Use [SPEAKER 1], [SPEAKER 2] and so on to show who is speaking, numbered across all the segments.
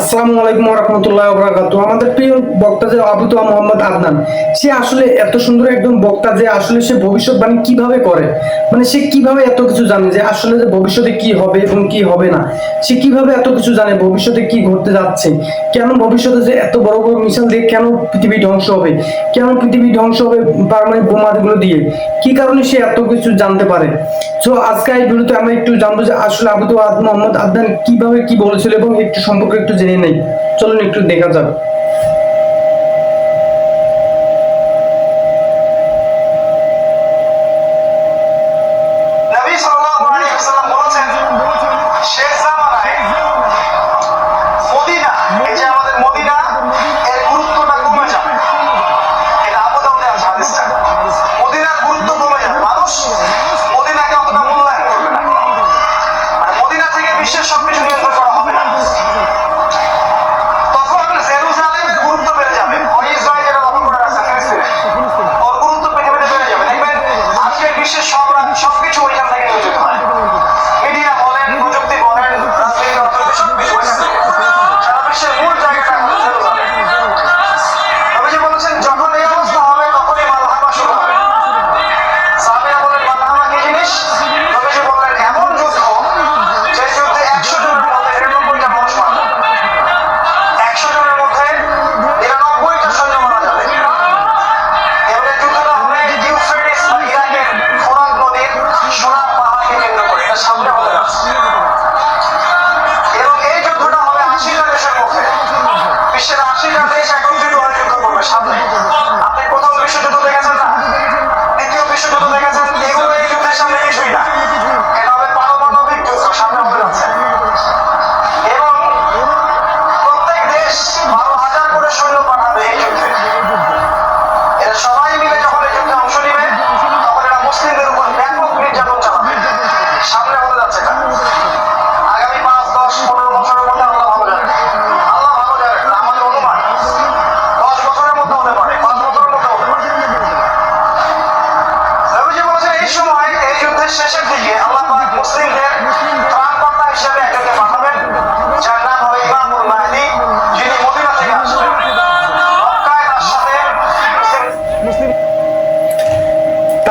[SPEAKER 1] আসসালামু আলাইকুম আমাদের প্রিয় বক্তা যে মোহাম্মদ আদনান, সে আসলে এত সুন্দর একজন বক্তা যে আসলে সে ভবিষ্যৎবাণী কীভাবে করে? মানে সে কীভাবে এত কিছু জানে যে আসলে যে ভবিষ্যতে কি হবে এবং কি হবে না? সে কীভাবে এত কিছু জানে ভবিষ্যতে কি ঘটতে যাচ্ছে? কেন ভবিষ্যতে যে এত বড় বড় মিসাইল দিয়ে কেন পৃথিবী ধ্বংস হবে? কেন পৃথিবী ধ্বংস হবে পারমাণবিক বোমাগুলো দিয়ে? কি কারণে সে এত কিছু জানতে পারে? তো আজকে এই ভিডিওতে আমরা একটু জানব যে আসলে আবুতু মোহাম্মদ আদনান কীভাবে কি বলেছিল এবং একটু সম্পর্কে একটু জেনে নেই। চলুন একটু দেখা যাক।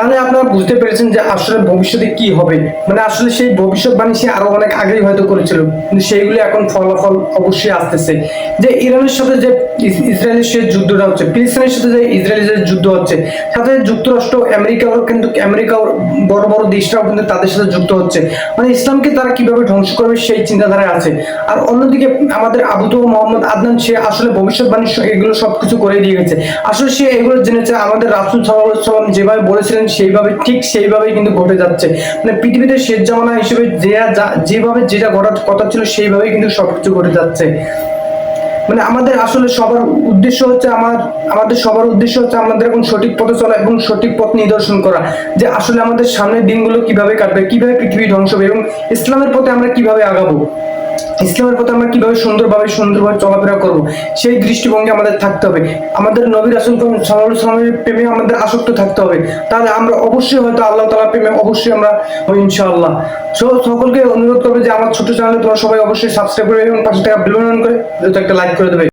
[SPEAKER 1] তাহলে আপনারা বুঝতে পেরেছেন যে আসলে ভবিষ্যতে কি হবে। মানে আসলে সেই ভবিষ্যৎবাণী সে আরও অনেক আগেই হয়তো করেছিল। কিন্তু সেইগুলো এখন ফলাফল অবশ্যই আসতেছে। যে ইরানের সাথে যে ইসরায়েলের সে যুদ্ধটা হচ্ছে, ফিলিস্তিনের সাথে যে ইসরায়েলের যুদ্ধ হচ্ছে, সাথে যুক্তরাষ্ট্র, আমেরিকাও কিন্তু, আমেরিকাও বড় বড় দেশটাও কিন্তু তাদের সাথে যুক্ত হচ্ছে। মানে ইসলামকে তারা কীভাবে ধ্বংস করবে সেই চিন্তাধারায় আছে। আর অন্যদিকে আমাদের আবুতু মোহাম্মদ আদনান, সে আসলে ভবিষ্যৎবাণী এগুলো সবকিছু করে দিয়ে গেছে আসলে সে এগুলো জেনেছে, আমাদের রাসুল সাল্লাম যেভাবে বলেছিলেন সেইভাবে, ঠিক সেইভাবেই কিন্তু ঘটে যাচ্ছে। মানে পৃথিবীতে শেষ জামানা হিসেবে যে যেভাবে যেটা ঘটার কথা ছিল, সেইভাবেই কিন্তু সবকিছু ঘটে যাচ্ছে। মানে আমাদের আসলে সবার উদ্দেশ্য হচ্ছে আমার, আমাদের সবার উদ্দেশ্য হচ্ছে আমাদের এখন সঠিক পথে চলা এবং সঠিক পথ নিদর্শন করা। যে আসলে আমাদের সামনের দিনগুলো কীভাবে কাটবে, কীভাবে পৃথিবী ধ্বংস হবে এবং ইসলামের পথে আমরা কীভাবে আগাবো। ইসলামের পথে আমরা কীভাবে সুন্দরভাবে সুন্দরভাবে চলাফেরা করব, সেই দৃষ্টিভঙ্গি আমাদের থাকতে হবে। আমাদের নবী রাসুল সাল্লামের প্রেমে আমাদের আসক্ত থাকতে হবে। তাহলে আমরা অবশ্যই হয়তো আল্লাহ তালা প্রেমে অবশ্যই আমরা ইনশাআল্লাহ। সো সকলকে অনুরোধ করবে যে আমার ছোট চ্যানেলে তোমরা সবাই অবশ্যই সাবস্ক্রাইব করবে এবং পাশে টাকা বিলন করে একটা লাইক করে দেবে।